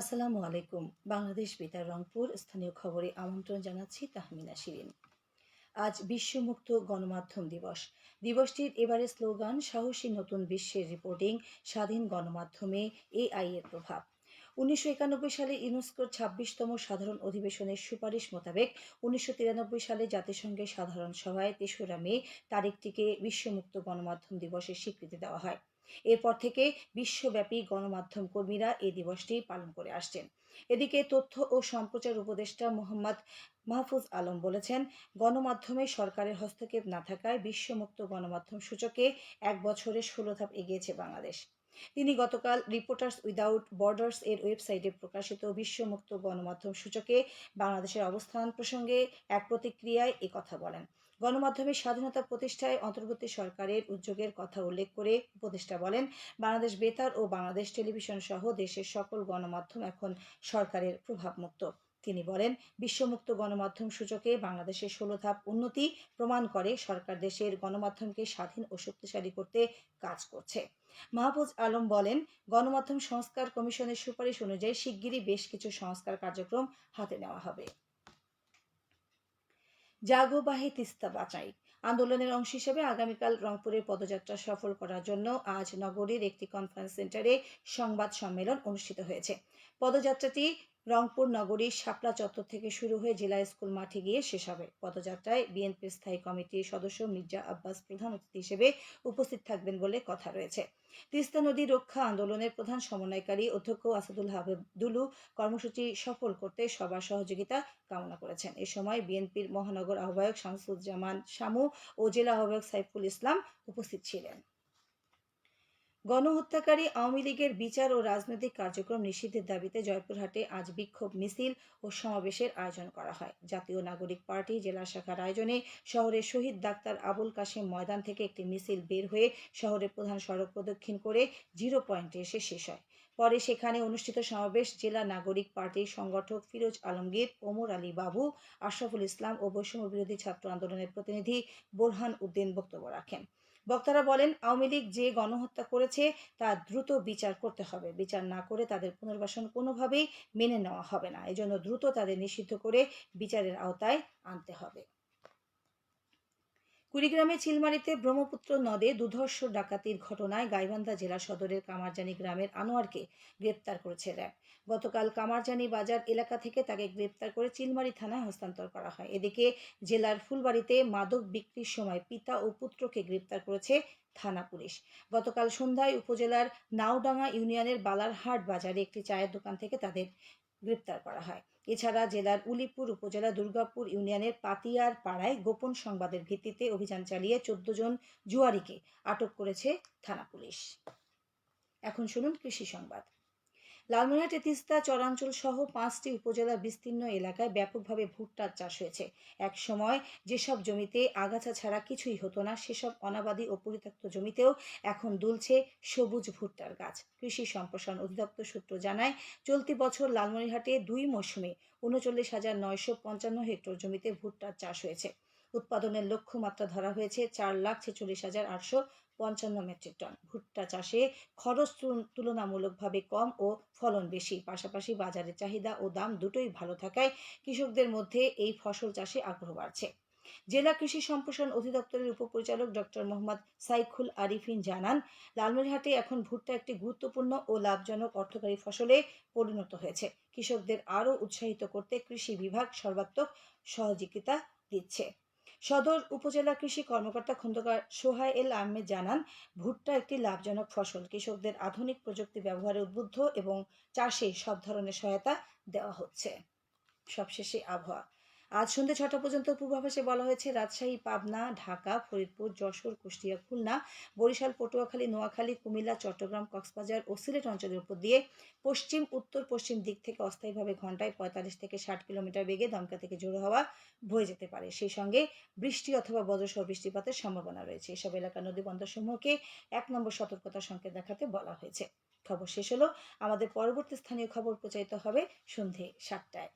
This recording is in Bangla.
আসসালামু আলাইকুম। বাংলাদেশ বেতার রংপুর স্থানীয় খবরে আমন্ত্রণ জানাচ্ছি তাহমিনা শিরিন। আজ বিশ্বমুক্ত গণমাধ্যম দিবস। দিবসটির এবারে স্লোগান, সাহসী নতুন বিশ্বের রিপোর্টিং স্বাধীন গণমাধ্যমে এআই এর প্রভাব। উনিশশো একানব্বই সালে ইউনেস্কোর ছাব্বিশতম সাধারণ অধিবেশনের সুপারিশ মোতাবেক উনিশশো তিরানব্বই সালে জাতিসংঘের সাধারণ সভায় তেসরা মে তারিখটিকে বিশ্বমুক্ত গণমাধ্যম দিবসের স্বীকৃতি দেওয়া হয়। এরপর থেকে বিশ্বব্যাপী গণমাধ্যম কর্মীরা এই দিবসটি পালন করে আসছেন। এদিকে তথ্য ও সম্প্রচার উপদেষ্টা মোহাম্মদ মাহফুজ আলম বলেছেন, গণমাধ্যমে সরকারের হস্তক্ষেপ না থাকায় বিশ্বমুক্ত গণমাধ্যম সূচকে এক বছরে ষোলো ধাপ এগিয়েছে বাংলাদেশ। তিনি গতকাল রিপোর্টার্স উইদাউট বর্ডার্স এর ওয়েবসাইটে প্রকাশিত বিশ্বমুক্ত গণমাধ্যম সূচকে বাংলাদেশের অবস্থান প্রসঙ্গে এক প্রতিক্রিয়ায় কথা বলেন। গণমাধ্যমের স্বাধীনতা প্রতিষ্ঠায় অন্তর্বর্তী সরকারের উদ্যোগের কথা উল্লেখ করে উপদেষ্টা বলেন, বাংলাদেশ বেতার ও বাংলাদেশ টেলিভিশন সহ দেশের সকল গণমাধ্যম এখন সরকারের প্রভাবমুক্ত। তিনি বলেন, বিশ্বমুক্ত গণমাধ্যম সূচকে বাংলাদেশের ষোলো ধাপ উন্নতি প্রমাণ করে সরকার দেশের গণমাধ্যমকে স্বাধীন ও শক্তিশালী করতে কাজ করছে। মাহফুজ আলম বলেন, গণমাধ্যম সংস্কার কমিশনের সুপারিশ অনুযায়ী শিগগিরই বেশ কিছু সংস্কার কার্যক্রম হাতে নেওয়া হবে। জাগোবাহি তিস্তা বাঁচাই। আন্দোলনের অংশ হিসেবে আগামীকাল রংপুরের পদযাত্রা সফল করার জন্য আজ নগরীর একটি কনফারেন্স সেন্টারে সংবাদ সম্মেলন অনুষ্ঠিত হয়েছে। পদযাত্রাটি রংপুর নগরীর শাপলা চত্বর থেকে শুরু হয়ে জেলা স্কুল মাঠে গিয়ে শেষ হবে। পদযাত্রায় বিএনপির স্থায়ী কমিটির সদস্য মির্জা আব্বাস প্রধান অতিথি হিসেবে উপস্থিত থাকবেন বলে কথা রয়েছে। তিস্তা নদী রক্ষা আন্দোলনের প্রধান সমন্বয়কারী অধ্যক্ষ আসাদুল হাবিবুলু কর্মসূচি সফল করতে সবার সহযোগিতা কামনা করেছেন। এ সময় বিএনপির মহানগর আহ্বায়ক শামসুজ্জামান শামু ও জেলা আহ্বায়ক সাইফুল ইসলাম উপস্থিত ছিলেন। গণহত্যাকারী আওয়ামী লীগের বিচার ও রাজনৈতিক কার্যক্রম নিষিদ্ধের দাবিতে জয়পুরহাটে আজ বিক্ষোভ মিছিল ও সমাবেশের আয়োজন করা হয়। জাতীয় নাগরিক পার্টি জেলা শাখার আয়োজনে শহরের শহীদ ডাক্তার আবুল কাশেম ময়দান থেকে একটি মিছিল বের হয়ে শহরের প্রধান সড়ক প্রদক্ষিণ করে জিরো পয়েন্টে এসে শেষ হয়। পরে সেখানে অনুষ্ঠিত সমাবেশ জেলা নাগরিক পার্টির সংগঠক ফিরোজ আলমগীর, ওমর আলী বাবু, আশরাফুল ইসলাম ও বৈষম্য বিরোধী ছাত্র আন্দোলনের প্রতিনিধি বোরহান উদ্দিন বক্তব্য রাখেন। বক্তারা বলেন, আওয়ামী লীগ যে গণহত্যা করেছে, তা দ্রুত বিচার করতে হবে। বিচার না করে তাদের পুনর্বাসন কোনোভাবেই মেনে নেওয়া হবে না। এজন্য দ্রুত তাদের নিষিদ্ধ করে বিচারের আওতায় আনতে হবে। কুড়িগ্রামে চিলমারিতে ব্রহ্মপুত্র নদে দুধর্ষ ডাকাতির ঘটনায় গাইবান্ধা জেলা সদরের কামারজানি গ্রামের আনোয়ারকে গ্রেপ্তার করেছে র্যাব। গতকাল কামারজানি বাজার এলাকা থেকে তাকে গ্রেপ্তার করে চিলমারি থানায় হস্তান্তর করা হয়। এদিকে জেলার ফুলবাড়িতে মাদক বিক্রির সময় পিতা ও পুত্রকে গ্রেপ্তার করেছে থানা পুলিশ। গতকাল সন্ধ্যায় উপজেলার নাওডাঙ্গা ইউনিয়নের বালারহাট বাজারে একটি চায়ের দোকান থেকে তাদের গ্রেপ্তার করা হয়। এছাড়া জেলার উলিপুর উপজেলা দুর্গাপুর ইউনিয়নের পাতিয়ার পাড়ায় গোপন সংবাদের ভিত্তিতে অভিযান চালিয়ে চোদ্দ জন জুয়ারিকে আটক করেছে থানা পুলিশ। এখন শুনুন কৃষি সংবাদ। লালমনিরহাটে তিস্তা চরাঞ্চল সহ পাঁচটি উপজেলার বিস্তীর্ণ এলাকায় ব্যাপকভাবে ভুট্টার চাষ হয়েছে। এক সময় যেসব জমিতে আগাছা ছাড়া কিছুই হতো না, সেসব অনাবাদী ও পরিত্যক্ত জমিতেও এখন দুলছে সবুজ ভুট্টার গাছ। কৃষি সম্প্রসারণ অধিদপ্তর সূত্র জানায়, চলতি বছর লালমনিরহাটে দুই মৌসুমে উনচল্লিশ হাজার নয়শো পঞ্চান্ন হেক্টর জমিতে ভুট্টার চাষ হয়েছে। উৎপাদনের লক্ষ্যমাত্রা ধরা হয়েছে চার লাখ ছেচল্লিশ হাজার আটশো পঞ্চান্ন মেট্রিক টন। ভুট্টা চাষে খরচ তুলনামূলকভাবে কম ও ফলন বেশি। পাশাপাশি বাজারের চাহিদা ও দাম দুটোই ভালো থাকায় কৃষকদের মধ্যে এই ফসল চাষে আগ্রহ বাড়ছে। জেলা কৃষি সম্প্রসারণ অধিদপ্তরের উপপরিচালক ডক্টর মোহাম্মদ সাইখুল আরিফিন জানান, লালমনিরহাটে এখন ভুট্টা একটি গুরুত্বপূর্ণ ও লাভজনক অর্থকারী ফসলে পরিণত হয়েছে। কৃষকদের আরও উৎসাহিত করতে কৃষি বিভাগ সর্বাত্মক সহযোগিতা দিচ্ছে। সদর উপজেলা কৃষি কর্মকর্তা খন্দকার সোহাই এল আহমেদ জানান, ভুট্টা একটি লাভজনক ফসল। কৃষকদের আধুনিক প্রযুক্তি ব্যবহারে উদ্বুদ্ধ এবং চাষে সব ধরনের সহায়তা দেওয়া হচ্ছে। সবশেষে আবহাওয়া। আজ সন্ধ্যে ছটা পর্যন্ত পূর্বাভাসে বলা হয়েছে, রাজশাহী, পাবনা, ঢাকা, ফরিদপুর, যশোর, কুষ্টিয়া, খুলনা, বরিশাল, পটুয়াখালী, নোয়াখালী, কুমিল্লা, চট্টগ্রাম, কক্সবাজার ও সিলেট অঞ্চলের উপর দিয়ে পশ্চিম, উত্তর, পশ্চিম দিক থেকে অস্থায়ীভাবে ঘন্টায় পঁয়তাল্লিশ থেকে ষাট কিলোমিটার বেগে দমকা থেকে জোর হওয়া বয়ে যেতে পারে। সেই সঙ্গে বৃষ্টি অথবা বজ্রসহ বৃষ্টিপাতের সম্ভাবনা রয়েছে। এসব এলাকার নদী বন্দরসমূহকে এক নম্বর সতর্কতা সংকেত দেখাতে বলা হয়েছে। খবর শেষ হলো। আমাদের পরবর্তী স্থানীয় খবর প্রচারিত হবে সন্ধে সাতটায়।